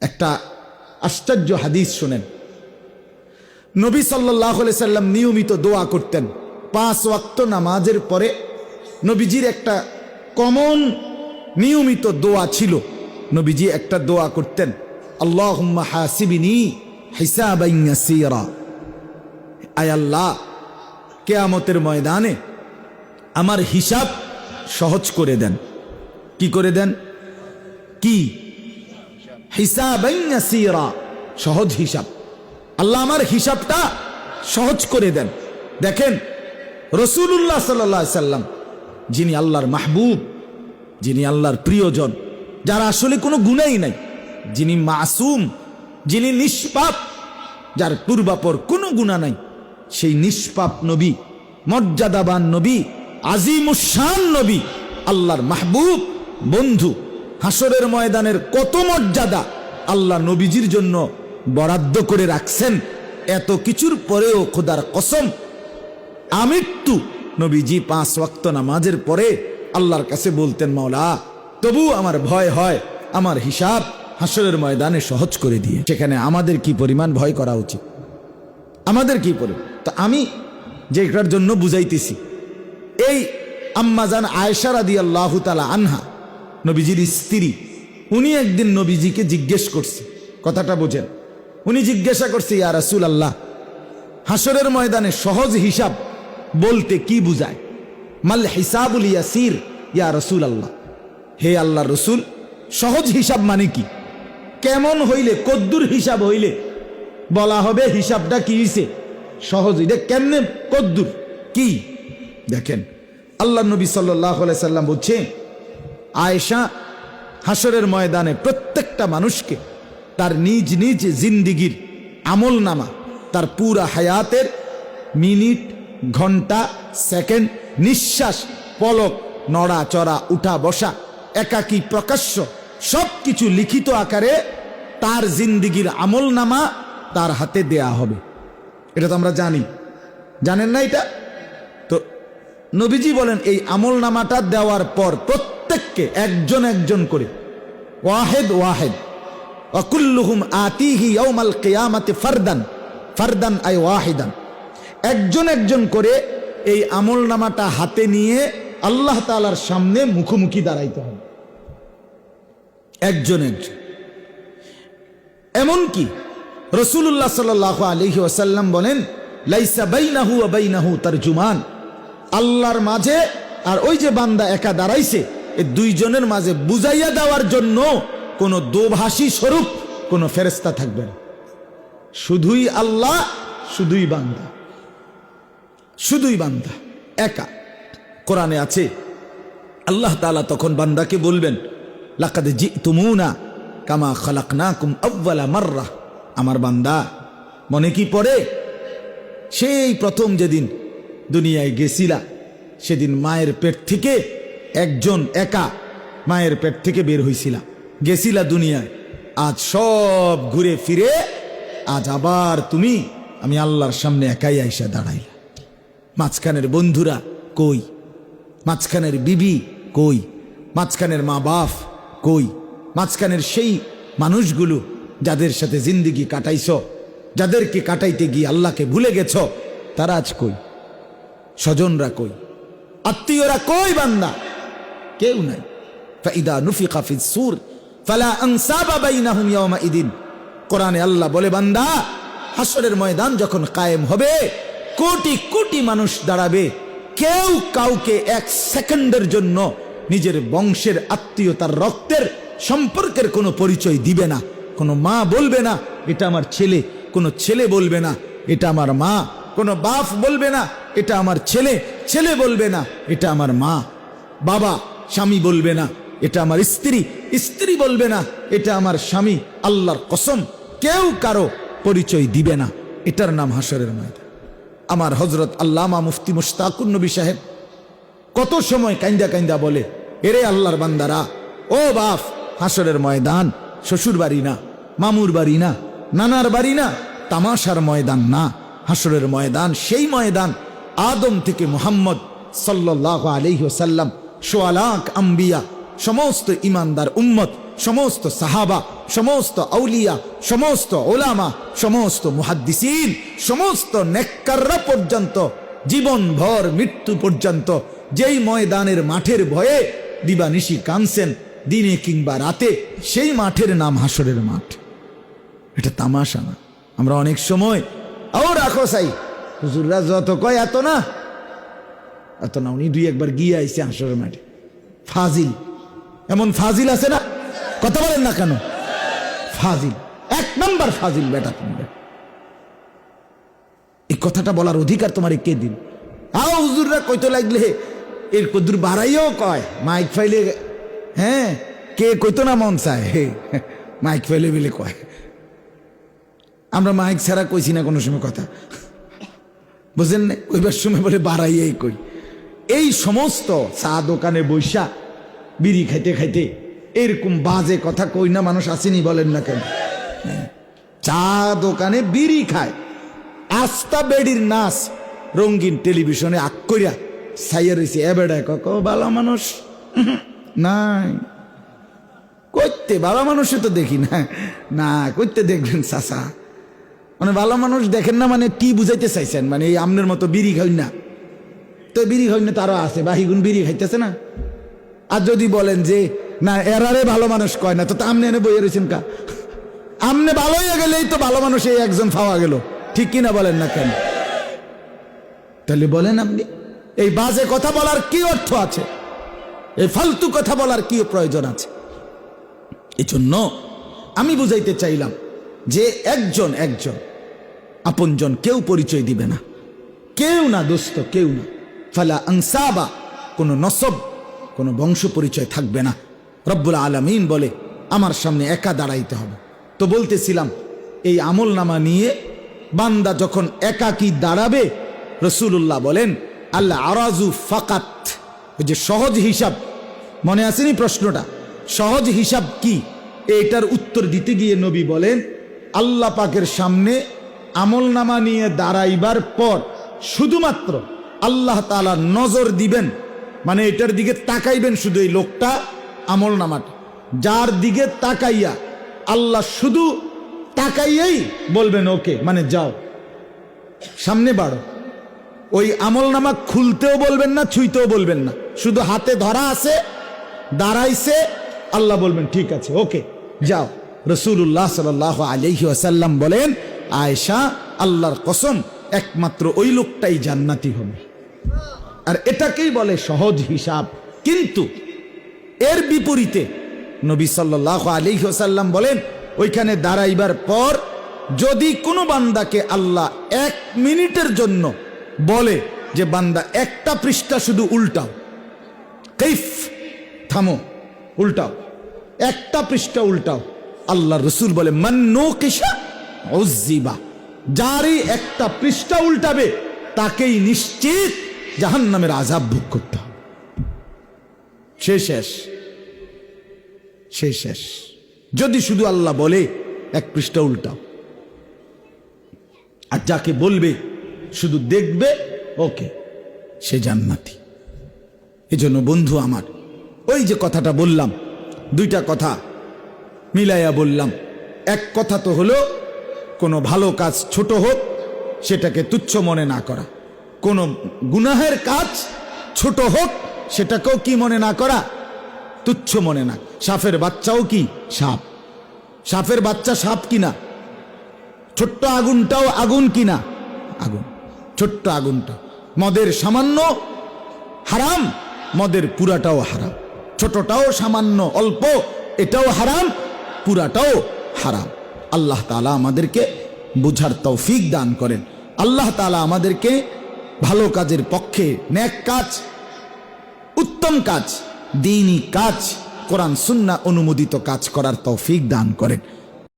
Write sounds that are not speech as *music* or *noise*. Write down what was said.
একটা আশ্চর্য হাদিস শোনেন। নবী সাল্লাহ সাল্লাম নিয়মিত দোয়া করতেন। পাঁচ ওয়াক্ত নামাজের পরে নবীজির একটা কমন নিয়মিত দোয়া ছিল। নবীজি একটা দোয়া করতেন আল্লাহ হাসিবিনি হিসাবাইয়াসিরা আয় আল্লাহ, কেয়ামতের ময়দানে আমার হিসাব সহজ করে দেন। কি করে দেন? কি হিসাবাইয়াসিরা সহজ হিসাব। আল্লাহ আমার হিসাবটা সহজ করে দেন। দেখেন রসুল্লাহ সাল্লা সাল্লাম, যিনি আল্লাহর মাহবুব, যিনি আল্লাহর প্রিয়জন, যার আসলে কোনো গুণাই নাই, যিনি মাসুম, যিনি নিষ্পাপ, যার পূর্বাপর কোনো গুণা নাই, সেই নিষ্পাপ নবী, মর্যাদাবান নবী আজিমুসান নবী, আল্লাহর মাহবুব বন্ধু। হাসরের ময়দানের কত মর্যাদা আল্লাহ নবীজির জন্য বরাদ্দ করে রাখছেন, এত কিছুর পরেও খোদার কসম, আমৃত্যু নবীজি পাঁচ ওয়াক্ত নামাজের পরে আল্লাহর কাছে বলতেন, মাওলা, তবু আমার ভয় হয়, আমার হিসাব হাসরের ময়দানে সহজ করে দিয়ে। সেখানে আমাদের কি পরিমাণ ভয় করা উচিত? আমাদের কি পরিমাণ তো আমি যেটার জন্য বুঝাইতেছি, এই আম্মাজান আয়েশা রাদি আল্লাহ তালা আনহা নবীজির স্ত্রী। উনি একদিন নবীজিকে জিজ্ঞেস করছে, কথাটা বোঝেন। উনি জিজ্ঞাসা করছে, ইয়া রাসুল আল্লাহ হাসরের ময়দানে সহজ হিসাব বলতে কি বুঝায়? মাল হিসাবুল ইয়াসির, ইয়া রসুল আল্লাহ হে আল্লাহ রসুল, সহজ হিসাব মানে কি? কেমন হইলে, কদ্দুর হিসাব হইলে বলা হবে হিসাবটা কি হইছে? সহজ, এটা কেমনে কদ্দুর? কি? দেখেন আল্লাহ নবী সাল্লাহ সাল্লাম বলছে আয়েশা হাসরের ময়দানে প্রত্যেকটা মানুষকে তার নিজ নিজ জিন্দিগির আমল নামা তার পুরা হায়াতের মিনিট, ঘণ্টা, সেকেন্ড, নিঃশ্বাস, পলক, নড়া, চড়া, উঠা, বসা, একাকী, প্রকাশ্য সব কিছু লিখিত আকারে তার জিন্দিগির আমল নামা তার হাতে দেয়া হবে। এটা তো আমরা জানি। জানেন না এটা? তো নবীজি বলেন, এই আমল নামাটা দেওয়ার পর প্রত্যেককে একজন একজন করে। ওয়াহেদ ওয়াহেদ। অকুল্লুহুম আতিহি ইয়াউমাল কিয়ামাতি ফারদান। ফারদান আই ওয়াহিদান। একজন একজন করে এই আমল নামাটা হাতে নিয়ে আল্লাহ তালার সামনে মুখোমুখি দাঁড়াইতে হবে। একজন একজন। এমনকি রসুল্লাহ সাল আলহি ওয়াসাল্লাম বলেন, লাইসা বাইনাহু বাইনাহু তার জুমান আল্লাহর মাঝে আর ওই যে বান্দা একা দাঁড়াইছে এই দুইজনের মাঝে বুঝাইয়া দেওয়ার জন্য কোনো দোভাষী স্বরূপ, কোনো ফেরেস্তা থাকবে না। শুধুই আল্লাহ, শুধুই বান্দা। শুধুই বান্দা, একা। কোরআনে আছে, আল্লাহ তালা তখন বান্দাকে বলবেন, লাকাদে জি তুমুনা কামা খালাক না কুম আব্বালা মার্রা। আমার বান্দা, মনে কি পড়ে? সেই প্রথম যেদিন দুনিয়ায় গেছিলা, সেদিন মায়ের পেট থেকে একজন একা মায়ের পেট থেকে বের হয়েছিলা গেছিলা দুনিয়ায়। আজ সব ঘুরে ফিরে, আজ আবার তুমি, আমি আল্লাহর সামনে একাই আইসা দাঁড়াইলা। মাঝখানের বন্ধুরা কই? মাঝখানের বিবি কই? মাঝখানের মা বাপ কই? মাঝখানের সেই মানুষগুলো যাদের সাথে জিন্দিগি কাটাইছ, যাদেরকে কাটাইতে গিয়ে আল্লাহকে ভুলে গেছ, তারা আজ কই? স্বজনরা কই? আত্মীয়রা কই বান্দা? কেউ নাই। ফাইদা নুফি কাফিজ সুর, ফালা আনসাবা বাইনাহুম ইয়াওমা ইদিন। কোরআনে আল্লাহ বলে, বান্দা হাসরের ময়দান যখন কায়েম হবে, কোটি কোটি মানুষ দাঁড়াবে। কেউ কাউকে এক সেকেন্ডের জন্য নিজের বংশের আত্মীয়তার রক্তের সম্পর্কের কোনো পরিচয় দিবে না। কোনো মা বলবে না, এটা আমার ছেলে। কোনো ছেলে বলবে না, এটা আমার মা। কোনো বাপ বলবে না, এটা আমার ছেলে। ছেলে বলবে না, এটা আমার মা। বাবা স্বামী বলবে না, এটা আমার স্ত্রী স্ত্রী বলবে না, এটা আমার স্বামী, আল্লাহর কসম, কেউ কারও পরিচয় দিবে না। এটার নাম হাসরের ময়দান। আমার হজরত আল্লামা মুফতি মুশতাকুর নবী সাহেব কত সময় কাইন্দা কাইন্দা বলে, এরে আল্লাহর বান্দারা, ও বাপ হাসরের ময়দান, শ্বশুর বাড়ি না, মামুর বাড়ি না, নানার বাড়ি না, তামাশার ময়দান না হাসরের ময়দান, সেই ময়দান আদম থেকে মোহাম্মদ সাল্লাহ আলহি সাল্লাম সোয়ালাক, আম্বিয়া, সমস্ত ইমানদার উম্মত, সমস্ত সাহাবা, সমস্ত আউলিয়া, সমস্ত ওলামা, সমস্ত মুহাদ্দিসিন, সমস্ত নেককাররা পর্যন্ত, জীবনভর মৃত্যু পর্যন্ত, যেই ময়দানের মাঠের ভয়ে দিবানিশি কানছেন দিনে কিংবা রাতে, সেই মাঠের নাম হাসরের মাঠ। এটা তামাশা না। আমরা অনেক সময় ও রাখো সাই। হুজুররা যত কয় এত না। এত না, উনি দুই একবার গিয়ে আইসে হাসরের মাঠে। ফাজিল। এমন ফাজিল আছে না? কথা বলেন না কেন? ফাজিল। এক নম্বর ফাজিল বেটা তোমরা এই কথাটা বলার অধিকার তোমার কে দিন। আও হুজুররা কইতে লাগলে, এর কদুর বাড়াইও কয়, মাইক ফাইলে হ্যাঁ? কে কইতো না মন চায়? মাইক ফাইলে বিলে কয়। আমরা মাইক ছাড়া কইছি না কোনো সময় কথা। বুঝলেন না কইবার সময় বলে বাড়াইয়াই কই। এই সমস্ত চা দোকানে বৈশা, বিড়ি খাইতে খাইতে এরকম বাজে কথা কই না মানুষ আসেনি বলেন না কেন? হ্যাঁ। চা দোকানে বিড়ি খায়। আস্তা বেডির নাচ রঙ্গিন টেলিভিশনে আক কইরা সাইয়া রয়েছে এ বেড়ায় কক বালা মানুষ? *laughs* নাই। কইতে ভালো মানুষে তো দেখি না। না, কইতে দেখবেন চাচা। মানে ভালো মানুষ দেখেন না মানে কি বুঝাইতে চাইছেন? মানে এই আমনের মতো বিড়ি খাই না। তো বিড়ি খাই না তারও আছে বাহিগুন বিড়ি খাইতেছে না। আর যদি বলেন যে, না, এরারে ভালো মানুষ কয় না, তো আমনে এনে বইয়ে রয়েছেন কা? আমনে ভালো হয়ে গেলেই তো ভালো মানুষ এই একজন পাওয়া গেল। ঠিক কিনা বলেন না কেন? তাহলে বলেন আপনি, এই বাজে কথা বলার কি অর্থ আছে? এই ফালতু কথা বলার কি প্রয়োজন আছে? এই জন্য আমি বুঝাইতে চাইলাম যে একজন একজন আপনজন কেউ পরিচয় দিবে না। কেউ না, দোস্ত, কেউ না। ফালা আংসাবা কোনো নসব, কোনো বংশ পরিচয় থাকবে না। রব্বুল আলমিন বলে, আমার সামনে একা দাঁড়াইতে হবে। তো বলতেছিলাম, এই আমল নামা নিয়ে বান্দা যখন একা কি দাঁড়াবে রসুল্লাহ বলেন আল্লাহ আরাজু ফাকাত। ওই যে সহজ হিসাব, মনে আসেনি প্রশ্নটা? সহজ হিসাব কি? এটার উত্তর দিতে গিয়ে নবী বলেন, আল্লাহ পাকের সামনে আমল নামা নিয়ে দাঁড়াইবার পর শুধুমাত্র আল্লাহ তালা নজর দিবেন মানে এটার দিকে তাকাইবেন শুধু এই লোকটা, আমল নামাটা। যার দিকে তাকাইয়া আল্লাহ শুধু তাকাইয়াই বলবেন, ওকে মানে যাও। সামনে বাড়ো। ওই আমল নামা খুলতেও বলবেন না, ছুঁইতেও বলবেন না। শুধু হাতে ধরা আছে, দাঁড়াইছে, আল্লাহ বলবেন, ঠিক আছে, ওকে, যাও। রসুল্লাহ সাল আলহি আসাল্লাম বলেন আয়সা আল্লাহর কসম, একমাত্র ওই লোকটাই জান্নাতি হবে। আর এটাকেই বলে সহজ হিসাব। কিন্তু এর বিপরীতে নবী সাল্লাহ আলহি আসাল্লাম বলেন, ওইখানে দাঁড়াইবার পর যদি কোনো বান্দাকে আল্লাহ এক মিনিটের জন্য বলে যে, বান্দা, একটা পৃষ্ঠা শুধু উল্টাও। কৈফ থামো, উল্টাও। একটা পৃষ্ঠা উল্টাও। আল্লাহ রসুল বলে মান্নো কেশা ওজিবা যারই একটা পৃষ্ঠা উল্টাবে, তাকেই নিশ্চিত জাহান নামের আজাব ভোগ করতে হবে। সে শেষ। শেষ। যদি শুধু আল্লাহ বলে, এক পৃষ্ঠা উল্টাও। আর যাকে বলবে, শুধু দেখবে, ওকে, সে জান্নাতি। এজন্য বন্ধু আমার, ওই যে কথাটা বললাম, দুইটা কথা মিলাইয়া বললাম। এক কথা তো হলো, কোনো ভালো কাজ ছোট হোক, সেটাকে তুচ্ছ মনে না করা। কোনো গুনাহের কাজ ছোট হোক, সেটাকেও কি মনে না করা? তুচ্ছ মনে না। সাপের বাচ্চাও কি সাপ? সাপের বাচ্চা সাপ কিনা? ছোট্ট আগুনটাও আগুন কিনা? আগুন। ছোট্ট আগুনটা। মদের সামান্য হারাম, মদের পুরাটাও হারাম। ছোটটাও সামান্য অল্প, এটাও হারাম, পুরাটাও হারাম। আল্লাহ তালা আমাদেরকে বুঝার তৌফিক দান করেন। আল্লাহ তালা আমাদেরকে ভালো কাজের পক্ষে ন্যাক কাজ, উত্তম কাজ, দিনই কাজ, কোরআন, সুন্না অনুমোদিত কাজ করার তৌফিক দান করেন।